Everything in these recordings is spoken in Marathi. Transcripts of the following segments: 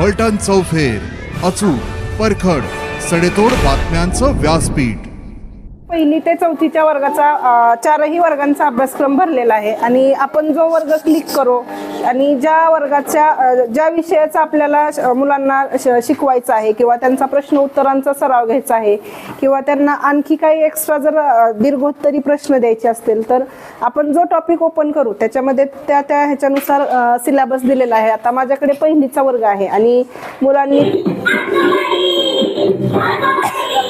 फलटण चौफेर अचूक परखड सडेतोड बातम्यांचं व्यासपीठ. पहिली ते चौथीच्या वर्गाचा चारही वर्गांचा अभ्यासक्रम भरलेला आहे आणि आपण जो वर्ग क्लिक करू आणि ज्या वर्गाच्या ज्या विषयाचा आपल्याला श- मुलांना श- शिकवायचा आहे किंवा त्यांचा प्रश्न उत्तरांचा सराव घ्यायचा आहे किंवा त्यांना आणखी काही एक्स्ट्रा जर दीर्घोत्तरी प्रश्न द्यायचे असतील तर आपण जो टॉपिक ओपन करू त्याच्यामध्ये त्या त्या ह्याच्यानुसार सिलेबस दिलेला आहे. आता माझ्याकडे पहिलीचा वर्ग आहे आणि मुलांनी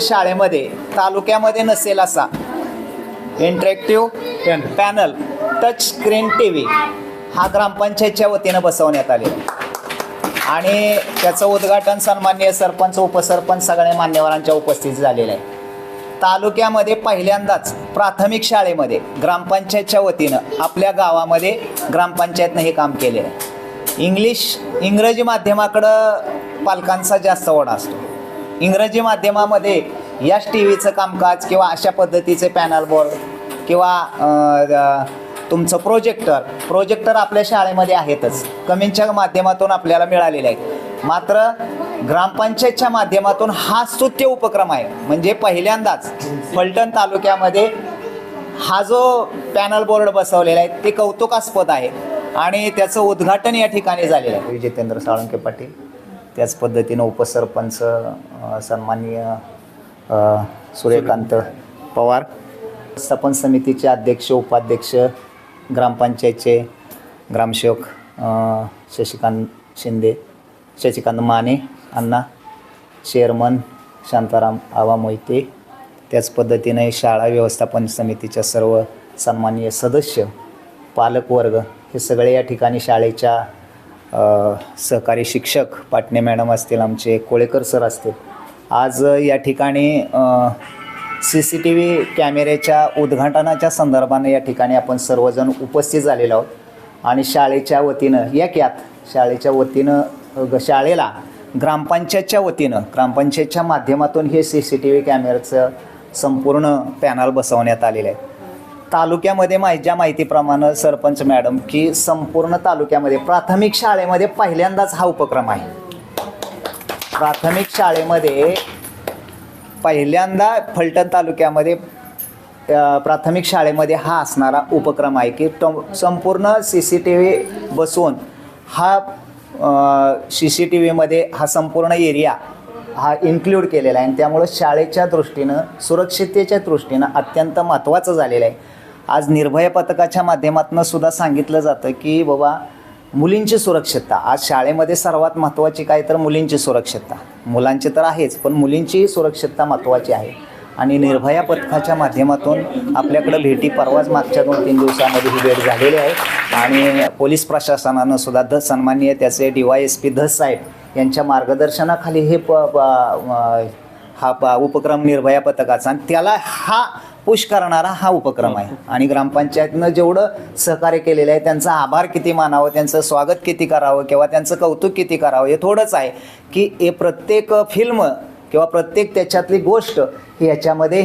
शाळेमध्ये तालुक्यामध्ये नसेल असा. Interactive panel touch screen T V हा ग्रामपंचायतच्या वतीनं बसवण्यात आले आणि त्याचं उद्घाटन सन्मान्य सरपंच उपसरपंच सगळ्या मान्यवरांच्या उपस्थितीत झालेलं आहे. तालुक्यामध्ये पहिल्यांदाच प्राथमिक शाळेमध्ये ग्रामपंचायतच्या वतीनं आपल्या गावामध्ये ग्रामपंचायतनं हे काम केलेलं आहे. इंग्लिश इंग्रजी माध्यमाकडं पालकांचा जास्त ओढा असतो. इंग्रजी माध्यमामध्ये याच टी व्हीचं कामकाज किंवा अशा पद्धतीचे पॅनल बोर्ड किंवा तुमचं प्रोजेक्टर प्रोजेक्टर आपल्या शाळेमध्ये आहेतच. कमींच्या माध्यमातून आपल्याला मिळालेले आहेत. मात्र ग्रामपंचायतच्या माध्यमातून हा स्तुत्य उपक्रम आहे. म्हणजे पहिल्यांदाच फलटण तालुक्यामध्ये हा जो पॅनल बोर्ड बसवलेला आहे ते कौतुकास्पद आहे. आणि त्याचं उद्घाटन या ठिकाणी झालेलं आहे. जितेंद्र साळुंके पाटील त्याच पद्धतीनं उपसरपंच सन्माननीय सूर्यकांत पवार स्थापन समितीचे अध्यक्ष उपाध्यक्ष ग्रामपंचायतचे ग्रामसेवक शशिकांत शिंदे शशिकांत माने अण्णा चेअरमन शांताराम आवा मोहिते त्याच पद्धतीने शाळा व्यवस्थापन समितीच्या सर्व सन्माननीय सदस्य पालकवर्ग हे सगळे या ठिकाणी शाळेच्या सहकारी शिक्षक पाटणे मॅडम असतील आमचे कोळेकर सर असतील. आज या ठिकाणी सी सी टी व्ही कॅमेऱ्याच्या उद्घाटनाच्या संदर्भानं या ठिकाणी आपण सर्वजण उपस्थित झालेलो आहोत. आणि शाळेच्या वतीनं या क्यात शाळेच्या वतीनं ग- शाळेला ग्रामपंचायतच्या वतीनं ग्रामपंचायतच्या माध्यमातून हे सी सी टी व्ही कॅमेऱ्याचं संपूर्ण पॅनल बसवण्यात आलेलं आहे. तालुक्यामध्ये माझ्या माहितीप्रमाणे सरपंच मॅडम की संपूर्ण तालुक्यामध्ये प्राथमिक शाळेमध्ये पहिल्यांदाच हा उपक्रम आहे. प्राथमिक शाळेमध्ये पहिल्यांदा फलटण तालुक्यामध्ये प्राथमिक शाळेमध्ये हा असणारा उपक्रम आहे की संपूर्ण सी सी टी व्ही बसवून हा सी सी टी व्हीमध्ये हा संपूर्ण एरिया हा इन्क्ल्यूड केलेला आहे. आणि त्यामुळं शाळेच्या दृष्टीनं सुरक्षिततेच्या दृष्टीनं अत्यंत महत्त्वाचं झालेलं आहे. आज निर्भय पथकाच्या माध्यमातून सुद्धा सांगितलं जातं की बाबा मुलींची सुरक्षितता. आज शाळेमध्ये सर्वात महत्त्वाची काय? तर मुलींची सुरक्षितता. मुलांची तर आहेच पण मुलींची सुरक्षितता महत्त्वाची आहे. आणि निर्भया पथकाच्या माध्यमातून आपल्याकडं भेटी परवाच मागच्या दोन तीन दिवसामध्ये ही भेट झालेली आहे. आणि पोलीस प्रशासनानं सुद्धा ध सन्माननीय त्याचे D Y S P Dhas साहेब यांच्या मार्गदर्शनाखाली हे प हा प उपक्रम निर्भया पथकाचा आणि त्याला हा पुश करणारा हा उपक्रम आहे. आणि ग्रामपंचायतनं जेवढं सहकार्य केलेलं आहे त्यांचा आभार किती मानावं त्यांचं स्वागत किती करावं किंवा त्यांचं कौतुक किती करावं हे थोडंच आहे की हे प्रत्येक फिल्म किंवा प्रत्येक त्याच्यातली गोष्ट ही याच्यामध्ये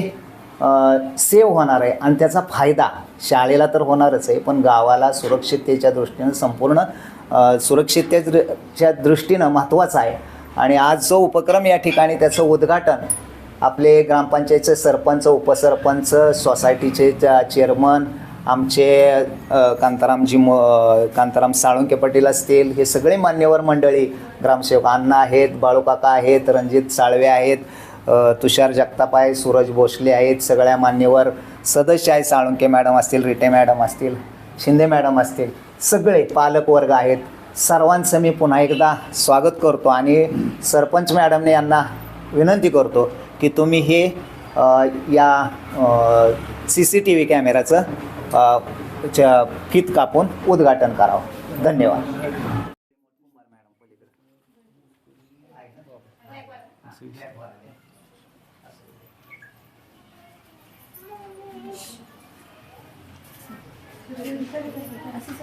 सेव्ह होणार आहे. आणि त्याचा फायदा शाळेला तर होणारच आहे पण गावाला सुरक्षिततेच्या दृष्टीनं संपूर्ण सुरक्षिततेच्या दृष्टीनं महत्त्वाचा आहे. आणि आज जो उपक्रम या ठिकाणी त्याचं उद्घाटन आपले ग्रामपंचायतचे सरपंच उपसरपंच सोसायटीचे चेअरमन आमचे कांतारामजी म कांताराम साळुंके पाटील असतील हे सगळे मान्यवर मंडळी ग्रामसेवक अण्णा आहेत बाळूकाका आहेत रणजित साळवे आहेत तुषार जगताप आहे सूरज भोसले आहेत सगळ्या मान्यवर सदस्य आहे साळुंके मॅडम असतील रिटे मॅडम असतील शिंदे मॅडम असतील सगळे पालकवर्ग आहेत. सर्वांचं मी पुन्हा एकदा स्वागत करतो आणि सरपंच मॅडमने यांना विनंती करतो की तुम्ही हे या सी सी टी व्ही कॅमेऱ्याचं च्या फीत कापून उद्घाटन करावं. धन्यवाद. असं